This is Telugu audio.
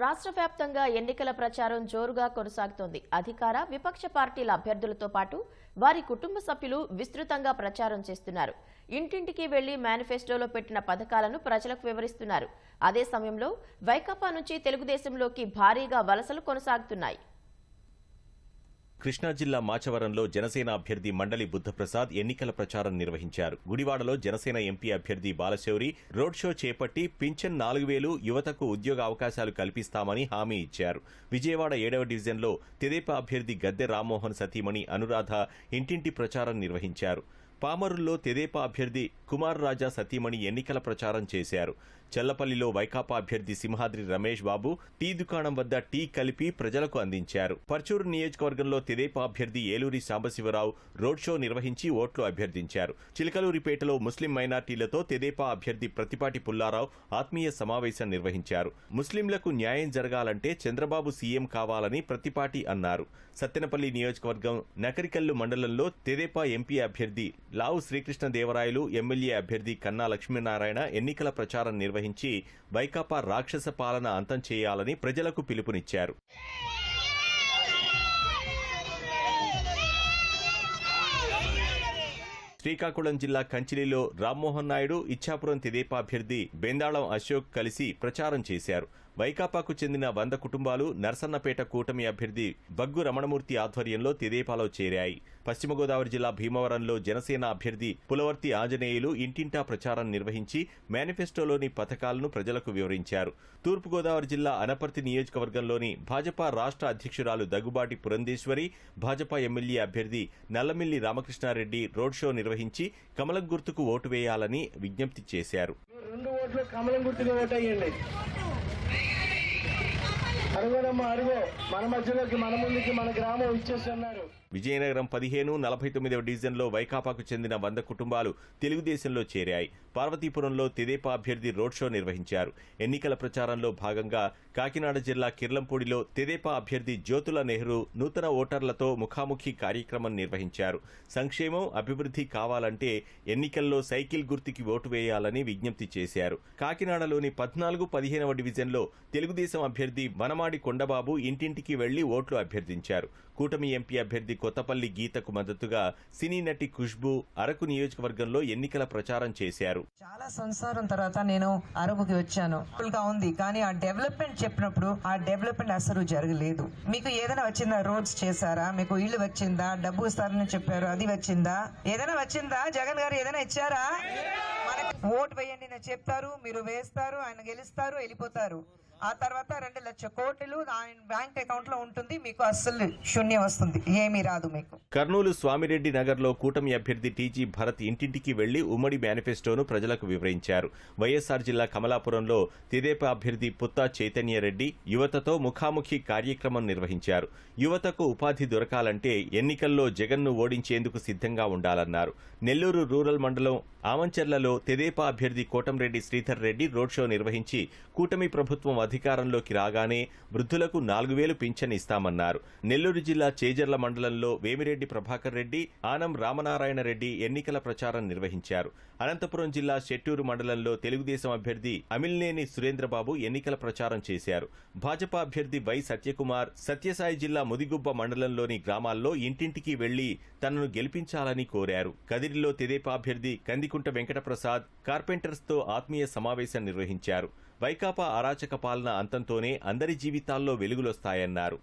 రాష్ట్ర వ్యాప్తంగా ఎన్నికల ప్రచారం జోరుగా కొనసాగుతోంది. అధికార విపక్ష పార్టీల అభ్యర్థులతో పాటు వారి కుటుంబ సభ్యులు విస్తృతంగా ప్రచారం చేస్తున్నారు. ఇంటింటికి వెళ్ళి మేనిఫెస్టోలో పెట్టిన పథకాలను ప్రజలకు వివరిస్తున్నారు. అదే సమయంలో వైకాపా నుంచి తెలుగుదేశంలోకి భారీగా వలసలు కొనసాగుతున్నాయి. కృష్ణా జిల్లా మాచవరంలో జనసేన అభ్యర్థి మండలి బుద్ధప్రసాద్ ఎన్నికల ప్రచారం నిర్వహించారు. గుడివాడలో జనసేన ఎంపీ అభ్యర్థి బాలశౌరి రోడ్ షో చేపట్టి పింఛన్ నాలుగు వేలు యువతకు ఉద్యోగ అవకాశాలు కల్పిస్తామని హామీ ఇచ్చారు. విజయవాడ ఏడవ డివిజన్లో తెదేపా అభ్యర్థి గద్దె రామ్మోహన్ సతీమణి అనురాధ ఇంటింటి ప్రచారం నిర్వహించారు. పామరుల్లో తెదేపా అభ్యర్థి కుమార్ రాజా సతీమణి ఎన్నికల ప్రచారం చేశారు. చల్లపల్లిలో వైకాపా అభ్యర్థి సింహాద్రి రమేష్ బాబు టీ దుకాణం వద్ద టీ కలిపి ప్రజలకు అందించారు. పర్చూరు నియోజకవర్గంలో తెదేపా అభ్యర్థి ఏలూరి సాంబశివరావు రోడ్ షో నిర్వహించి ఓట్లు అభ్యర్థించారు. చిలకలూరిపేటలో ముస్లిం మైనార్టీలతో తెదేపా అభ్యర్థి ప్రతిపాటి పుల్లారావు ఆత్మీయ సమావేశం నిర్వహించారు. ముస్లింలకు న్యాయం జరగాలంటే చంద్రబాబు సీఎం కావాలని ప్రతిపాటి అన్నారు. సత్తెనపల్లి నియోజకవర్గం నకరికల్లు మండలంలో తెదేపా ఎంపీ అభ్యర్థి లావు శ్రీకృష్ణదేవరాయలు ఎమ్మెల్యే అభ్యర్థి కన్నా లక్ష్మీనారాయణ ఎన్నికల ప్రచారం నిర్వహించి వైకాపా రాక్షస పాలన అంతం చేయాలని ప్రజలకు పిలుపునిచ్చారు. శ్రీకాకుళం జిల్లా కంచిలిలో రామ్మోహన్ నాయుడు ఇచ్చాపురం తెదేపా అభ్యర్థి బెందాళం అశోక్ కలిసి ప్రచారం చేశారు. వైకాపాకు చెందిన వంద కుటుంబాలు నర్సన్నపేట కూటమి అభ్యర్థి బగ్గు రమణమూర్తి ఆధ్వర్యంలో తెదేపాలో చేరాయి. పశ్చిమ గోదావరి జిల్లా భీమవరంలో జనసేన అభ్యర్థి పులవర్తి ఆంజనేయులు ఇంటింటా ప్రచారం నిర్వహించి మేనిఫెస్టోలోని పథకాలను ప్రజలకు వివరించారు. తూర్పుగోదావరి జిల్లా అనపర్తి నియోజకవర్గంలోని భాజపా రాష్ట్ర అధ్యక్షురాలు దగ్గుబాటి పురంధేశ్వరి భాజపా ఎమ్మెల్యే అభ్యర్థి నల్లమిల్లి రామకృష్ణారెడ్డి రోడ్ షో నిర్వహించి కమలం గుర్తుకు ఓటు వేయాలని విజ్ఞప్తి చేశారు. రెండు ఓట్లు కమలం గుర్తుగా ఓటేయండి మన మధ్యలోకి మన ముందుకి మన గ్రామం ఇచ్చేస్తున్నారు విజయనగరం పదిహేను నలభై తొమ్మిదవ డివిజన్లో వైకాపాకు చెందిన వంద కుటుంబాలు తెలుగుదేశంలో చేరాయి. పార్వతీపురంలో తెదేపా అభ్యర్థి రోడ్ షో నిర్వహించారు. ఎన్నికల ప్రచారంలో భాగంగా కాకినాడ జిల్లా కిర్లంపూడిలో తెదేపా అభ్యర్థి జ్యోతుల నెహ్రూ నూతన ఓటర్లతో ముఖాముఖి కార్యక్రమం నిర్వహించారు. సంక్షేమం అభివృద్ధి కావాలంటే ఎన్నికల్లో సైకిల్ గుర్తుకి ఓటు వేయాలని విజ్ఞప్తి చేశారు. కాకినాడలోని పద్నాలుగు పదిహేనవ డివిజన్లో తెలుగుదేశం అభ్యర్థి వనమాడి కొండబాబు ఇంటింటికి వెళ్ళి ఓట్లు అభ్యర్థించారు. కూటమి ఎంపీ అభ్యర్థి కొత్తపల్లి గీతకు మద్దతుగా సినీ నటి ఖుష్బు అరకు నియోజకవర్గంలో ఎన్నికల ప్రచారం చేశారు. చాలా సంసారం తర్వాత నేను అరకుకి వచ్చాను. ఉంది కానీ ఆ డెవలప్మెంట్ చెప్పినప్పుడు ఆ డెవలప్మెంట్ అసలు జరగలేదు. మీకు ఏదైనా వచ్చిందా? రోడ్స్ చేశారా? మీకు ఇల్లు వచ్చిందా? డబ్బు ఇస్తారని చెప్పారు అది వచ్చిందా? ఏదైనా వచ్చిందా? జగన్ గారు ఏదైనా ఇచ్చారా? మనకి ఓట్ వేయండి చెప్తారు మీరు వేస్తారు ఆయన గెలుస్తారు వెళ్ళిపోతారు. ఆ తర్వాత రెండు లక్ష కోట్లు ఆయన బ్యాంక్ అకౌంట్లో ఉంటుంది మీకు అస్సలు శూన్యం వస్తుంది. ఏమీ రాదు మీకు. కర్నూలు స్వామిరెడ్డి నగర్లో కూటమి అభ్యర్థి టీజీ భరత్ ఇంటింటికి వెళ్ళి ఉమ్మడి మేనిఫెస్టోను ప్రజలకు వివరించారు. వైఎస్ఆర్ జిల్లా కమలాపురంలో తెదేపా అభ్యర్థి పుత్తా చైతన్యరెడ్డి యువతతో ముఖాముఖి కార్యక్రమం నిర్వహించారు. యువతకు ఉపాధి దొరకాలంటే ఎన్నికల్లో జగన్ను ఓడించేందుకు సిద్ధంగా ఉండాలన్నారు. నెల్లూరు రూరల్ మండలం ఆమంచెర్లలో తెదేపా అభ్యర్థి కోటంరెడ్డి శ్రీధర్ రెడ్డి రోడ్ షో నిర్వహించి కూటమి ప్రభుత్వం అధికారంలోకి రాగానే వృద్ధులకు నాలుగు వేలు పింఛన్ ఇస్తామన్నారు. నెల్లూరు జిల్లా చేజర్ల మండలంలో వేమిరెడ్డి ప్రభాకర్ రెడ్డి ఆనం రామనారాయణ రెడ్డి ఎన్నికల ప్రచారం నిర్వహించారు. అనంతపురం జిల్లా షెట్టూరు మండలంలో తెలుగుదేశం అభ్యర్థి అమిల్నేని సురేంద్రబాబు ఎన్నికల ప్రచారం చేశారు. భాజపా అభ్యర్థి వై సత్యకుమార్ సత్యసాయి జిల్లా ముదిగుబ్బ మండలంలోని గ్రామాల్లో ఇంటింటికి వెళ్ళి తనను గెలిపించాలని కోరారు. కదిరిలో తెదేపా అభ్యర్థి కందికుంట వెంకటప్రసాద్ కార్పెంటర్స్తో ఆత్మీయ సమావేశం నిర్వహించారు. వైకాపా అరాచక పాలన అంతంతోనే అందరి జీవితాల్లో వెలుగులొస్తాయన్నారు.